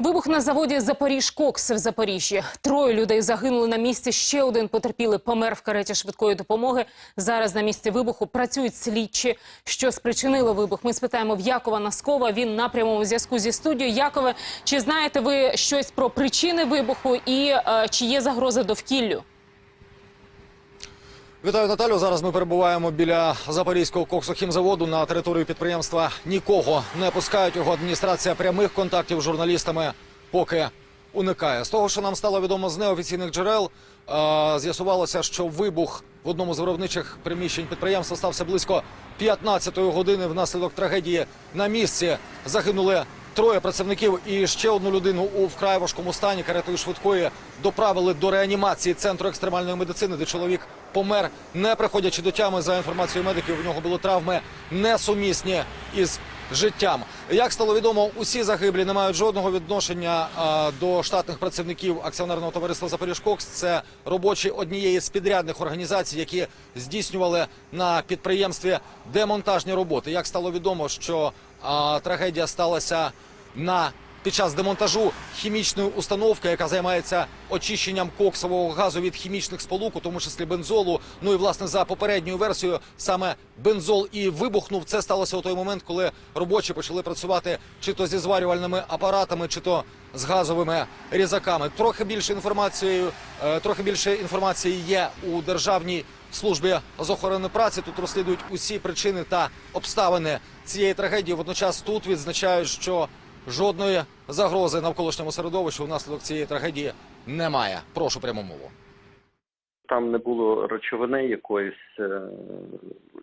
Вибух на заводі Запоріжкокс в Запоріжжі. Троє людей загинули на місці. Ще один потерпілий помер в кареті швидкої допомоги. Зараз на місці вибуху працюють слідчі. Що спричинило вибух? Ми спитаємо в Якова Наскова. Він на прямому зв'язку зі студією. Якове, чи знаєте ви щось про причини вибуху і е, чи є загроза довкіллю? Вітаю Наталю. Зараз ми перебуваємо біля запорізького коксохімзаводу на території підприємства. Нікого не пускають. Його адміністрація прямих контактів з журналістами поки уникає. З того, що нам стало відомо з неофіційних джерел, е, з'ясувалося, що вибух в одному з виробничих приміщень підприємства стався близько 15-ї години. Внаслідок трагедії на місці загинули троє працівників і ще одну людину у вкрай важкому стані каретою швидкої доправили до реанімації центру екстремальної медицини, де чоловік помер, не приходячи до тями. За інформацією медиків, у нього були травми несумісні із життям. Як стало відомо, усі загиблі не мають жодного відношення а, до штатних працівників акціонерного товариства Запоріжкокс. Це робочі однієї з підрядних організацій, які здійснювали на підприємстві демонтажні роботи. Як стало відомо, що а, трагедія сталася на під час демонтажу хімічної установки, яка займається очищенням коксового газу від хімічних сполук, у тому числі бензолу. Ну і власне за попередньою версією саме бензол і вибухнув. Це сталося у той момент, коли робочі почали працювати чи то зі зварювальними апаратами, чи то з газовими різаками. Трохи більше інформації, е, трохи більше інформації є у державній службі з охорони праці. Тут розслідують усі причини та обставини цієї трагедії. Водночас тут відзначають, що жодної загрози навколишньому середовищу внаслідок цієї трагедії немає. Прошу пряму мову. Там не було речовини якоїсь, е,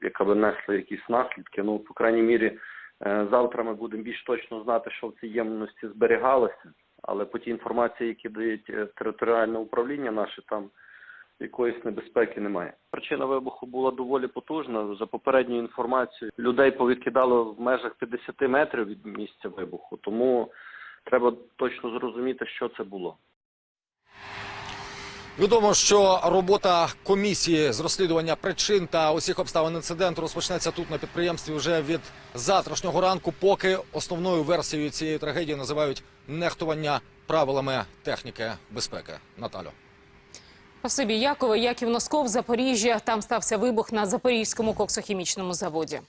яка би несла якісь наслідки. Ну, по крайній мірі, е, завтра ми будемо більш точно знати, що в цій ємності зберігалося. Але по тій інформації, які дають е, територіальне управління наше, там якоїсь небезпеки немає. Причина вибуху була доволі потужна. За попередньою інформацією, людей повідкидало в межах 50 метрів від місця вибуху. Тому треба точно зрозуміти, що це було. Відомо, що робота комісії з розслідування причин та усіх обставин інциденту розпочнеться тут на підприємстві вже від завтрашнього ранку, поки основною версією цієї трагедії називають нехтування правилами техніки безпеки. Наталю. Спасибі, Якове. Яків Носков, Запоріжжя. Там стався вибух на Запорізькому коксохімічному заводі.